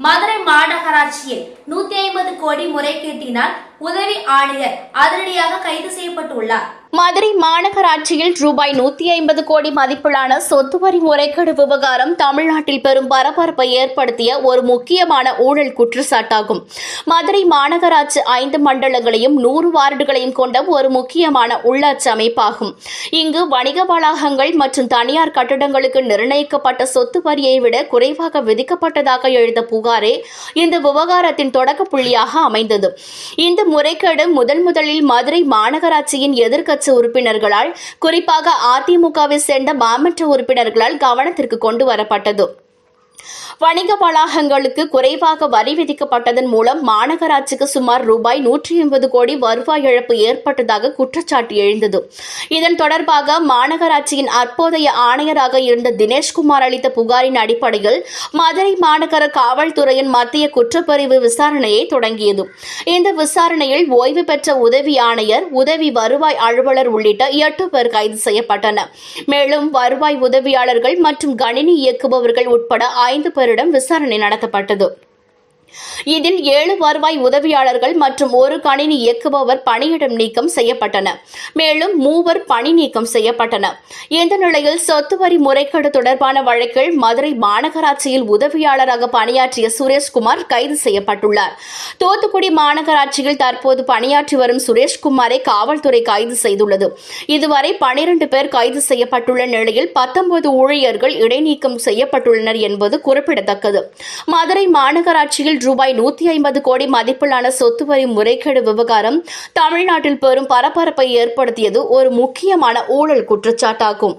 மதுரை மாநகராட்சியில் நூத்தி ஐம்பது கோடி முறைகேட்டினால் உதவி ஆணையர் அதிரடியாக கைது செய்யப்பட்டுள்ளார். மதுரை மாநகராட்சியில் ரூபாய் நூத்தி ஐம்பது கோடி மதிப்பிலான சொத்து வரி முறைகேடு விவகாரம் தமிழ்நாட்டில் பெரும் பரபரப்பை ஏற்படுத்திய ஒரு முக்கியமான ஊழல் குற்றச்சாட்டாகும். மதுரை மாநகராட்சி ஐந்து மண்டலங்களையும் நூறு வார்டுகளையும் கொண்ட ஒரு முக்கியமான உள்ளாட்சி அமைப்பாகும். இங்கு வணிக வளாகங்கள் மற்றும் தனியார் கட்டடங்களுக்கு நிர்ணயிக்கப்பட்ட சொத்து வரியை விட குறைவாக விதிக்கப்பட்டதாக எழுந்த புகாரே இந்த விவகாரத்தின் தொடக்க புள்ளியாக அமைந்தது. இந்த முறைகேடு முதல் முதலில் மதுரை மாநகராட்சியின் எதிர்க்கட்சி உறுப்பினர்களால் குறிப்பாக அதிமுகவை சேர்ந்த மாமன்ற உறுப்பினர்களால் கவனத்திற்கு கொண்டு வரப்பட்டது. வணிக வளாகங்களுக்கு குறைவாக வரி விதிக்கப்பட்டதன் மூலம் மாநகராட்சிக்கு சுமார் ரூபாய் நூற்றி எண்பது கோடி வருவாய் இழப்பு ஏற்பட்டதாக குற்றச்சாட்டு எழுந்தது. இதன் தொடர்பாக மாநகராட்சியின் அப்போதைய ஆணையராக இருந்த தினேஷ்குமார் அளித்த புகாரின் அடிப்படையில் மதுரை மாநகர காவல்துறையின் மத்திய குற்றப்பிரிவு விசாரணையை தொடங்கியது. இந்த விசாரணையில் ஓய்வு பெற்ற உதவி ஆணையர் உதவி வருவாய் அலுவலர் உள்ளிட்ட எட்டு பேர் கைது செய்யப்பட்டனர். மேலும் வருவாய் உதவியாளர்கள் மற்றும் கணினி இயக்குபவர்கள் உட்பட ஐந்து பேர் பேரிடம் விசாரணை நடத்தப்பட்டது. இதில் ஏழு வருவாய் உதவியாளர்கள் மற்றும் ஒரு கணினி இயக்குபவர் பணியிடம் நீக்கம் செய்யப்பட்டன. மேலும் மூவர் பணி நீக்கம் செய்யப்பட்டனர் இந்த நிலையில் சொத்து வரி முறைகேடு தொடர்பான வழக்கில் மதுரை மாநகராட்சியில் உதவியாளராக பணியாற்றிய சுரேஷ்குமார் கைது செய்யப்பட்டுள்ளார். தூத்துக்குடி மாநகராட்சியில் தற்போது பணியாற்றி வரும் சுரேஷ்குமாரை காவல்துறை கைது செய்துள்ளது. இதுவரை பனிரண்டு பேர் கைது செய்யப்பட்டுள்ள நிலையில் பத்தொன்பது ஊழியர்கள் இடைநீக்கம் செய்யப்பட்டுள்ளனர் என்பது குறிப்பிடத்தக்கது. மதுரை மாநகராட்சியில் ரூபாய் நூத்தி ஐம்பது கோடி மதிப்பிலான சொத்து வரி முறைகேடு விவகாரம் தமிழ்நாட்டில் பெரும் பரபரப்பை ஏற்படுத்தியது ஒரு முக்கியமான ஊழல் குற்றச்சாட்டாகும்.